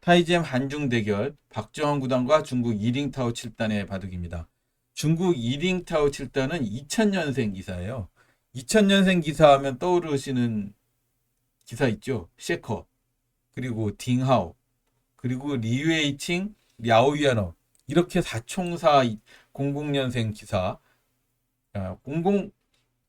타이젠 한중 대결 박정환 구단과 중국 이링타오 7단의 바둑입니다. 중국 이링타오 7단은 2000년생 기사예요. 2000년생 기사 하면 떠오르시는 기사 있죠. 셰커 그리고 딩하오 그리고 리웨이칭 랴오위아너 이렇게 사총사 00년생 기사 아, 00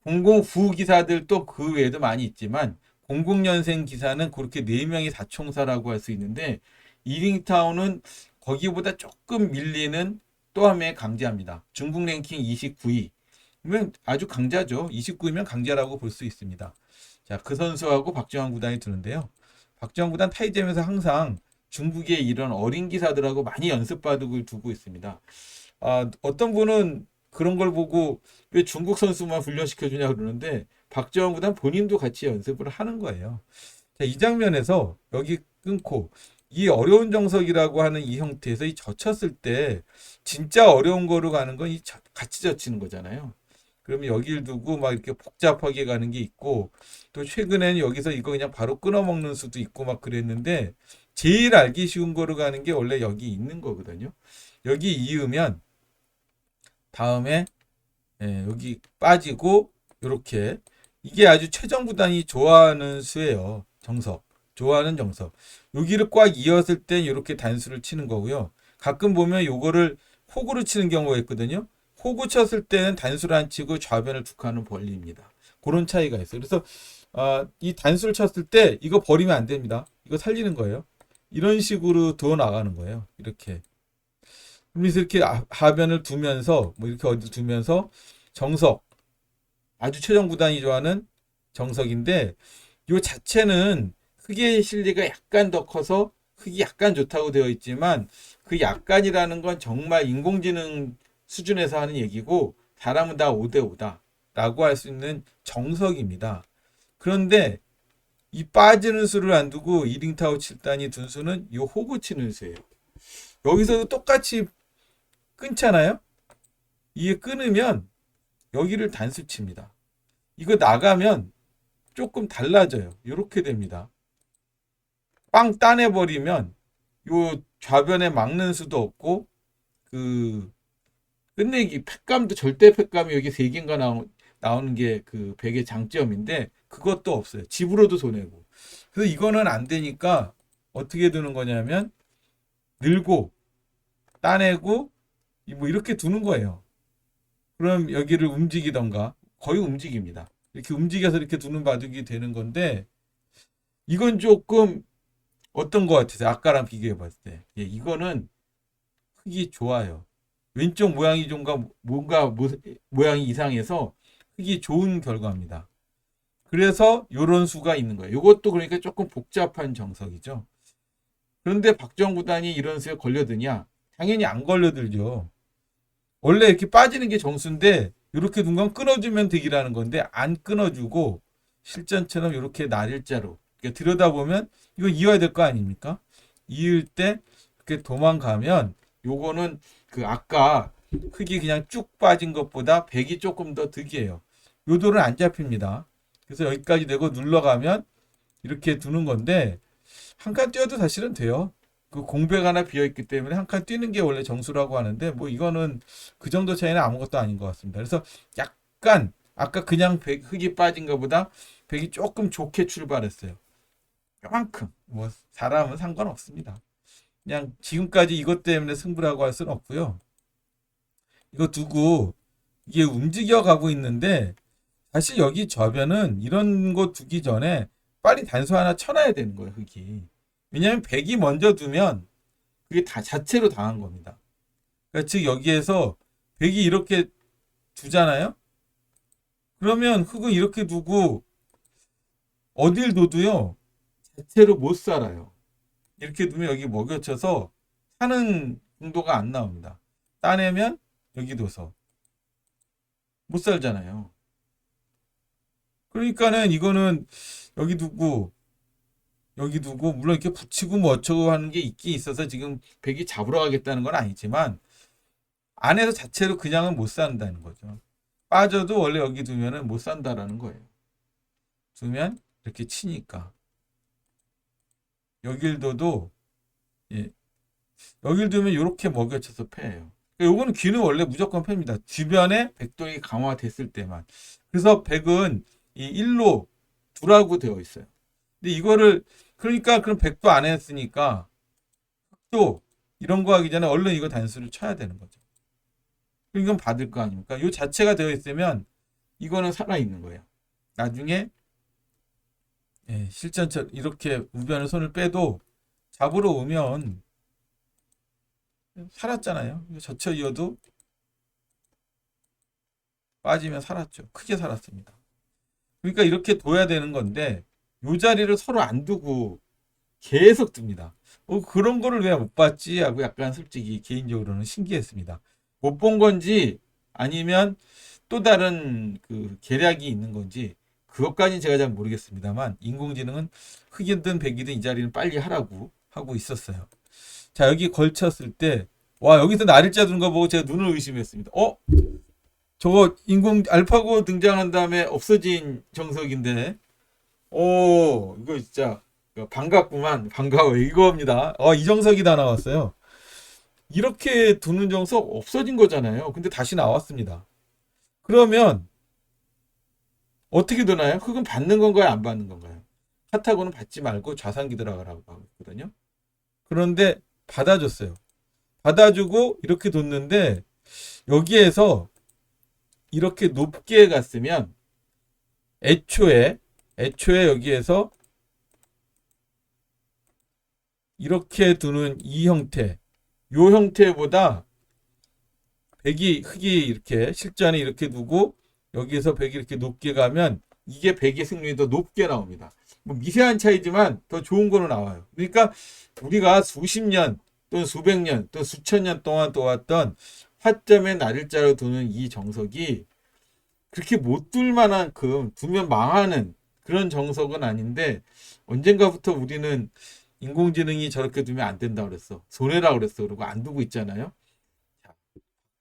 00 후 기사들 또 그 외에도 많이 있지만 00년생 기사는 그렇게 4명이 사총사라고 할 수 있는데 이링타운은 거기보다 조금 밀리는 또 한 명의 강자입니다. 중국 랭킹 29위면 아주 강자죠. 29위면 강자라고 볼 수 있습니다. 자, 그 선수하고 박정환 구단이 두는데요. 박정환 구단 타이점에서 항상 중국의 이런 어린 기사들하고 많이 연습 바둑을 두고 있습니다. 아, 어떤 분은 그런 걸 보고 왜 중국 선수만 훈련시켜 주냐 그러는데 박정환 구단 본인도 같이 연습을 하는 거예요. 자, 이 장면에서 여기 끊고 이 어려운 정석이라고 하는 이 형태에서 이 젖혔을 때 진짜 어려운 거로 가는 건 이 같이 젖히는 거잖아요. 그러면 여기를 두고 막 이렇게 복잡하게 가는 게 있고 또 최근에는 여기서 이거 그냥 바로 끊어 먹는 수도 있고 막 그랬는데 제일 알기 쉬운 거로 가는 게 원래 여기 있는 거거든요. 여기 이으면 다음에 예, 여기 빠지고 이렇게 이게 아주 최정 구단이 좋아하는 수예요. 정석. 좋아하는 정석. 여기를 꽉 이었을 때 이렇게 단수를 치는 거고요. 가끔 보면 요거를 호구로 치는 경우가 있거든요. 호구 쳤을 때는 단수를 안 치고 좌변을 툭 하는 벌리입니다. 그런 차이가 있어요. 그래서 아, 이 단수를 쳤을 때 이거 버리면 안 됩니다. 이거 살리는 거예요. 이런 식으로 두어 나가는 거예요. 이렇게. 그래서 이렇게 아- 하변을 두면서 뭐 이렇게 어디 두면서 정석 아주 최정 구단이 좋아하는 정석인데 요 자체는 흙의 실리가 약간 더 커서 흙이 약간 좋다고 되어 있지만 그 약간이라는 건 정말 인공지능 수준에서 하는 얘기고 사람은 다 5대 5다 라고 할 수 있는 정석입니다. 그런데 이 빠지는 수를 안 두고 이링타오 7단이 둔 수는 요 호구 치는 수예요. 여기서도 똑같이 끊잖아요. 이게 끊으면 여기를 단수 칩니다. 이거 나가면 조금 달라져요. 이렇게 됩니다. 빵 따내버리면 요 좌변에 막는 수도 없고 그 끝내기 팩감도 절대 팩감이 여기 세 개인가 나오, 나오는 게 그 백의 장점인데 그것도 없어요. 집으로도 손해고. 그래서 이거는 안 되니까 어떻게 두는 거냐면 늘고 따내고 뭐 이렇게 두는 거예요. 그럼 여기를 움직이던가 거의 움직입니다. 이렇게 움직여서 이렇게 두는 바둑이 되는 건데 이건 조금 어떤 것 같으세요? 아까랑 비교해 봤을 때. 예, 이거는 흙이 좋아요. 왼쪽 모양이 좀가 뭔가 모, 모양이 이상해서 흙이 좋은 결과입니다. 그래서 요런 수가 있는 거예요. 이것도 그러니까 조금 복잡한 정석이죠. 그런데 박정 구단이 이런 수에 걸려드냐? 당연히 안 걸려들죠. 원래 이렇게 빠지는 게 정수인데 이렇게 둔건 끊어주면 되기라는 건데 안 끊어주고 실전처럼 이렇게 날일자로 그러니까 들여다보면 이거 이어야 될 거 아닙니까? 이을 때 이렇게 도망가면 요거는 그 아까 흙이 그냥 쭉 빠진 것보다 백이 조금 더 득이에요. 요도는 안 잡힙니다. 그래서 여기까지 되고 눌러가면 이렇게 두는 건데 한 칸 뛰어도 사실은 돼요. 그 공백 하나 비어 있기 때문에 한 칸 뛰는 게 원래 정수라고 하는데 뭐 이거는 그 정도 차이는 아무것도 아닌 것 같습니다. 그래서 약간 아까 그냥 백, 흙이 빠진 것보다 백이 조금 좋게 출발했어요. 요만큼 뭐 사람은 상관없습니다. 그냥 지금까지 이것 때문에 승부라고 할 수는 없고요. 이거 두고 이게 움직여 가고 있는데 사실 여기 좌변은 이런 거 두기 전에 빨리 단수 하나 쳐놔야 되는 거예요, 흙이. 왜냐하면 백이 먼저 두면 그게 다 자체로 당한 겁니다. 그러니까 즉 여기에서 백이 이렇게 두잖아요. 그러면 흙은 이렇게 두고 어딜 둬도요 자체로 못 살아요. 이렇게 두면 여기 먹여쳐서 사는 정도가 안 나옵니다. 따내면 여기 둬서 못 살잖아요. 그러니까는 이거는 여기 두고 여기 두고 물론 이렇게 붙이고 뭐 어쩌고 하는 게 있긴 있어서 지금 백이 잡으러 가겠다는 건 아니지만 안에서 자체로 그냥은 못 산다는 거죠. 빠져도 원래 여기 두면은 못 산다라는 거예요. 두면 이렇게 치니까 여길 둬도 예. 여길 두면 이렇게 먹여쳐서 패예요. 그러니까 요거는 귀는 원래 무조건 팹니다. 주변에 백돌이 강화됐을 때만. 그래서 백은 이 1로 두라고 되어 있어요. 근데 이거를 그러니까 그럼 백도 안 했으니까 또 이런 거 하기 전에 얼른 이거 단수를 쳐야 되는 거죠. 이건 받을 거 아닙니까? 요 자체가 되어 있으면 이거는 살아 있는 거예요. 나중에 예, 실전처럼 이렇게 우변을 손을 빼도 잡으러 오면 살았잖아요. 젖혀 이어도 빠지면 살았죠. 크게 살았습니다. 그러니까 이렇게 둬야 되는 건데 요 자리를 서로 안 두고 계속 둡니다. 어, 그런 거를 왜 못 봤지? 하고 약간 솔직히 개인적으로는 신기했습니다. 못 본 건지 아니면 또 다른 그 계략이 있는 건지 그것까지는 제가 잘 모르겠습니다만 인공지능은 흑이든 백이든 이 자리는 빨리 하라고 하고 있었어요. 자 여기 걸쳤을 때 와 여기서 날일자 두는 거 보고 제가 눈을 의심했습니다. 어? 저거 인공 알파고 등장한 다음에 없어진 정석인데 오 이거 진짜 반갑구만 반가워 이거입니다. 어 이정석이 다 나왔어요. 이렇게 두는 정석 없어진 거잖아요. 근데 다시 나왔습니다. 그러면 어떻게 되나요? 흙은 받는 건가요? 안 받는 건가요? 카타고는 받지 말고 좌상기 들어가라고 하고 있거든요. 그런데 받아줬어요. 받아주고 이렇게 뒀는데 여기에서 이렇게 높게 갔으면 애초에 애초에 여기에서 이렇게 두는 이 형태 요 형태보다 백이 흙이 이렇게 실전에 이렇게 두고 여기에서 백이 이렇게 높게 가면 이게 백의 승률이 더 높게 나옵니다. 뭐 미세한 차이지만 더 좋은 거로 나와요. 그러니까 우리가 수십 년 또는 수백 년 또는 수천 년 동안 도왔던 화점의 날일자로 두는 이 정석이 그렇게 못 둘 만한큼 두면 망하는 그런 정석은 아닌데 언젠가부터 우리는 인공지능이 저렇게 두면 안 된다 그랬어. 손해라 그랬어. 그러고 안 두고 있잖아요.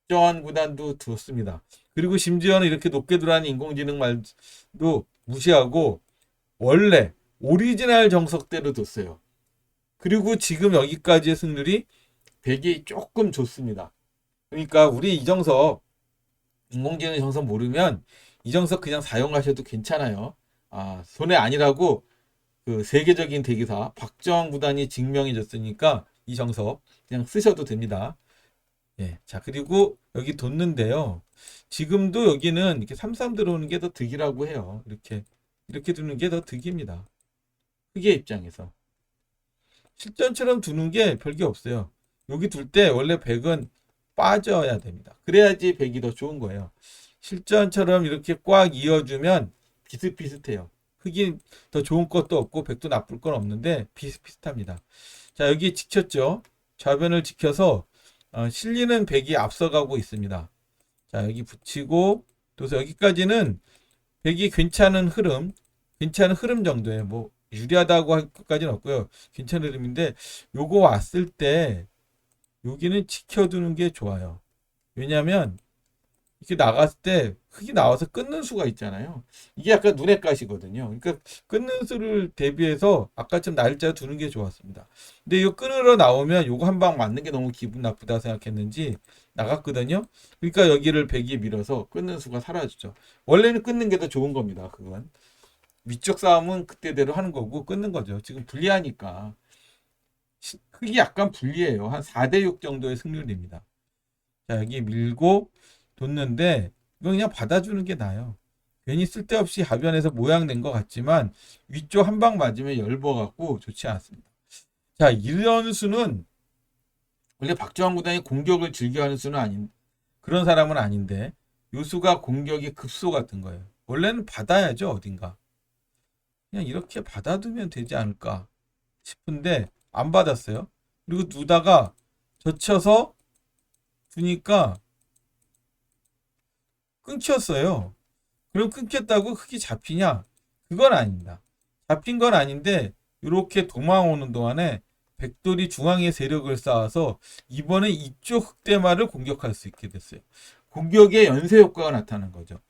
박정환 구단도 두었습니다. 그리고 심지어는 이렇게 높게 두라는 인공지능 말도 무시하고 원래 오리지널 정석대로 뒀어요. 그리고 지금 여기까지의 승률이 100이 조금 좋습니다. 그러니까 우리 이정석 인공지능 정석 모르면 이정석 그냥 사용하셔도 괜찮아요. 아, 손해 아니라고 그 세계적인 대기사 박정환 구단이 증명해 줬으니까 이 정석 그냥 쓰셔도 됩니다. 예. 자, 그리고 여기 뒀는데요. 지금도 여기는 이렇게 삼삼 들어오는 게 더 득이라고 해요. 이렇게 이렇게 두는 게 더 득입니다. 흑의 입장에서 실전처럼 두는 게 별게 없어요. 여기 둘 때 원래 백은 빠져야 됩니다. 그래야지 백이 더 좋은 거예요. 실전처럼 이렇게 꽉 이어주면 비슷비슷해요. 흑이 더 좋은 것도 없고 백도 나쁠 건 없는데 비슷비슷합니다. 자 여기 지켰죠. 좌변을 지켜서 어, 실리는 백이 앞서가고 있습니다. 자 여기 붙이고 그래서 여기까지는 백이 괜찮은 흐름, 괜찮은 흐름 정도예요. 뭐 유리하다고 할 것까지는 없고요. 괜찮은 흐름인데 요거 왔을 때 여기는 지켜두는 게 좋아요. 왜냐하면 이렇게 나갔을 때 흙이 나와서 끊는 수가 있잖아요. 이게 약간 눈에 가시거든요. 그러니까 끊는 수를 대비해서 아까처럼 날짜 두는 게 좋았습니다. 근데 이거 끊으러 나오면 요거 한 방 맞는 게 너무 기분 나쁘다 생각했는지 나갔거든요. 그러니까 여기를 백이 밀어서 끊는 수가 사라지죠. 원래는 끊는 게 더 좋은 겁니다. 그건 위쪽 싸움은 그때대로 하는 거고 끊는 거죠. 지금 불리하니까 흙이 약간 불리해요. 한 4대 6 정도의 승률입니다. 자 여기 밀고 뒀는데 이건 그냥 받아주는 게 나아요. 괜히 쓸데없이 하변에서 모양 낸것 같지만 위쪽 한 방 맞으면 열버갖고 좋지 않습니다. 자 이런 수는 원래 박주환 구단이 공격을 즐겨하는 수는 아닌 그런 사람은 아닌데 요 수가 공격의 급소 같은 거예요. 원래는 받아야죠 어딘가. 그냥 이렇게 받아두면 되지 않을까 싶은데 안 받았어요. 그리고 두다가 젖혀서 두니까 끊겼어요. 그럼 끊겼다고 흙이 잡히냐? 그건 아닙니다. 잡힌 건 아닌데 이렇게 도망오는 동안에 백돌이 중앙에 세력을 쌓아서 이번에 이쪽 흑대마를 공격할 수 있게 됐어요. 공격의 연쇄 효과가 나타난 거죠.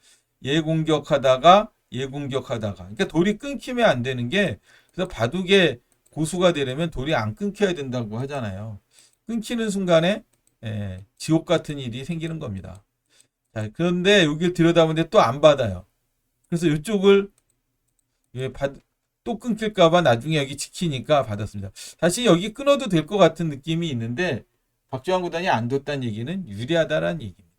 얘 공격하다가 얘 공격하다가 그러니까 돌이 끊기면 안 되는 게 그래서 바둑의 고수가 되려면 돌이 안 끊겨야 된다고 하잖아요. 끊기는 순간에 예, 지옥 같은 일이 생기는 겁니다. 자, 그런데 여기를 들여다보는데 또 안 받아요. 그래서 이쪽을 예, 받, 또 끊길까봐 나중에 여기 지키니까 받았습니다. 다시 여기 끊어도 될 것 같은 느낌이 있는데 박주환 구단이 안 뒀다는 얘기는 유리하다라는 얘기입니다.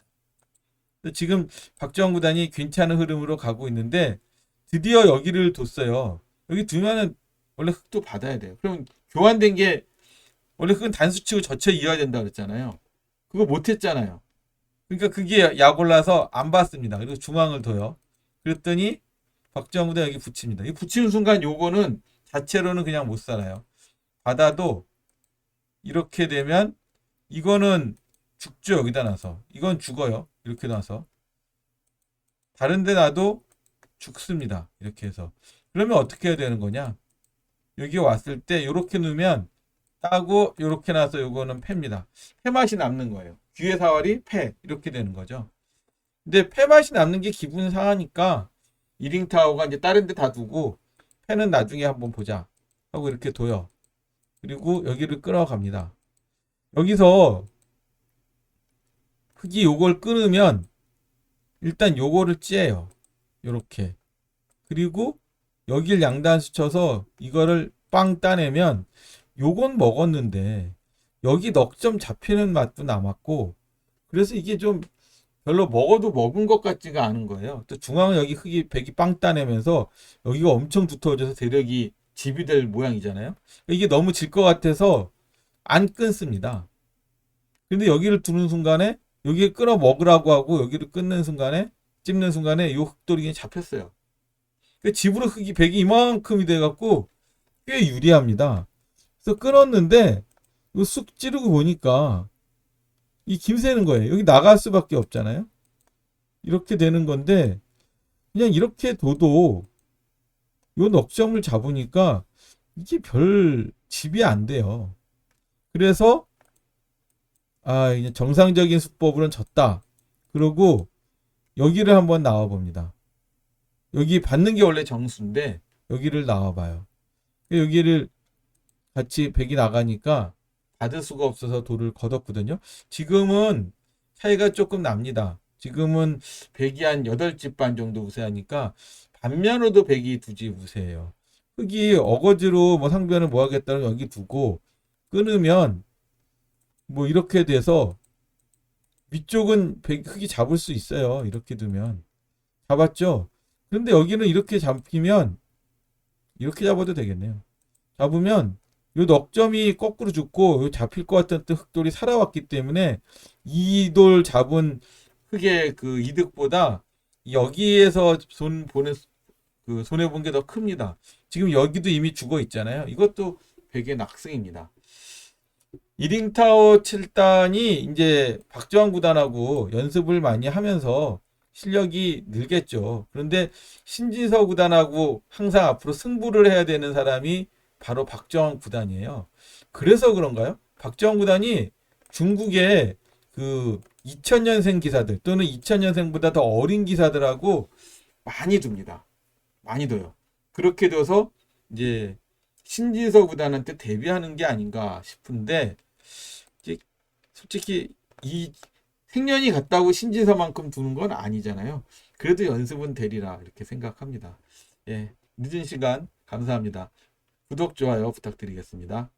지금 박주환 구단이 괜찮은 흐름으로 가고 있는데 드디어 여기를 뒀어요. 여기 두면은 원래 흙도 받아야 돼요. 그럼 교환된 게 원래 흙은 단수치고 젖혀 이어야 된다 그랬잖아요. 그거 못했잖아요. 그러니까 그게 약 올라서 안 받습니다. 그리고 중앙을 둬요. 그랬더니 구단 여기 붙입니다. 이 붙이는 순간 요거는 자체로는 그냥 못 살아요. 받아도 이렇게 되면 이거는 죽죠 여기다 놔서 이건 죽어요 이렇게 놔서 다른데 놔도 죽습니다 이렇게 해서 그러면 어떻게 해야 되는 거냐 여기 왔을 때 이렇게 놓으면 따고 이렇게 놔서 요거는 패입니다. 패 맛이 남는 거예요. 귀의 사활이 패 이렇게 되는 거죠. 근데 패 맛이 남는 게 기분 상하니까 이링타워가 이제 다른 데 다 두고 패는 나중에 한번 보자 하고 이렇게 둬요. 그리고 여기를 끌어갑니다. 여기서 흙이 요걸 끊으면 일단 요거를 째요. 요렇게. 그리고 여길 양단수 쳐서 이거를 빵 따내면 요건 먹었는데 여기 넉점 잡히는 맛도 남았고 그래서 이게 좀 별로 먹어도 먹은 것 같지가 않은 거예요. 또 중앙은 여기 흙이 백이 빵 따내면서 여기가 엄청 두터워져서 대력이 집이 될 모양이잖아요. 이게 너무 질 것 같아서 안 끊습니다. 근데 여기를 두는 순간에 여기에 끌어 먹으라고 하고 여기를 끊는 순간에 찝는 순간에 요 흙돌이 잡혔어요. 그 집으로 흙이 백이 이만큼이 돼갖고 꽤 유리합니다. 그래서 끊었는데 이거 쑥 찌르고 보니까 이 김새는 거예요. 여기 나갈 수밖에 없잖아요. 이렇게 되는 건데 그냥 이렇게 둬도 요 넉점을 잡으니까 이게 별 집이 안 돼요. 그래서 아, 이제 정상적인 수법으로는 졌다. 그러고 여기를 한번 나와 봅니다. 여기 받는 게 원래 정수인데 여기를 나와 봐요. 여기를 같이 백이 나가니까 받을 수가 없어서 돌을 걷었거든요. 지금은 차이가 조금 납니다. 지금은 백이 한 8집 반 정도 우세하니까 반면으로도 백이 두 집 우세해요. 흙이 어거지로 뭐 상변을 뭐 하겠다는 여기 두고 끊으면 뭐 이렇게 돼서 위쪽은 백- 흙이 잡을 수 있어요. 이렇게 두면 잡았죠. 그런데 여기는 이렇게 잡히면 이렇게 잡아도 되겠네요. 잡으면 요 넉점이 거꾸로 죽고 요 잡힐 것 같았던 흙돌이 살아왔기 때문에 이 돌 잡은 흙의 그 이득보다 여기에서 손 보는 그 손해 본 게 더 큽니다. 지금 여기도 이미 죽어 있잖아요. 이것도 백의 낙승입니다. 이링타워 7단이 이제 박주환 구단하고 연습을 많이 하면서 실력이 늘겠죠. 그런데 신진서 구단하고 항상 앞으로 승부를 해야 되는 사람이 바로 박주환 구단이에요. 그래서 그런가요? 박주환 구단이 중국의 그 2000년생 기사들 또는 2000년생보다 더 어린 기사들하고 많이 둡니다. 많이 둬요. 그렇게 둬서 이제 신진서 구단한테 데뷔하는 게 아닌가 싶은데 이제 솔직히 이 생년이 같다고 신진서만큼 두는 건 아니잖아요. 그래도 연습은 되리라 이렇게 생각합니다. 예, 늦은 시간 감사합니다. 구독 좋아요 부탁드리겠습니다.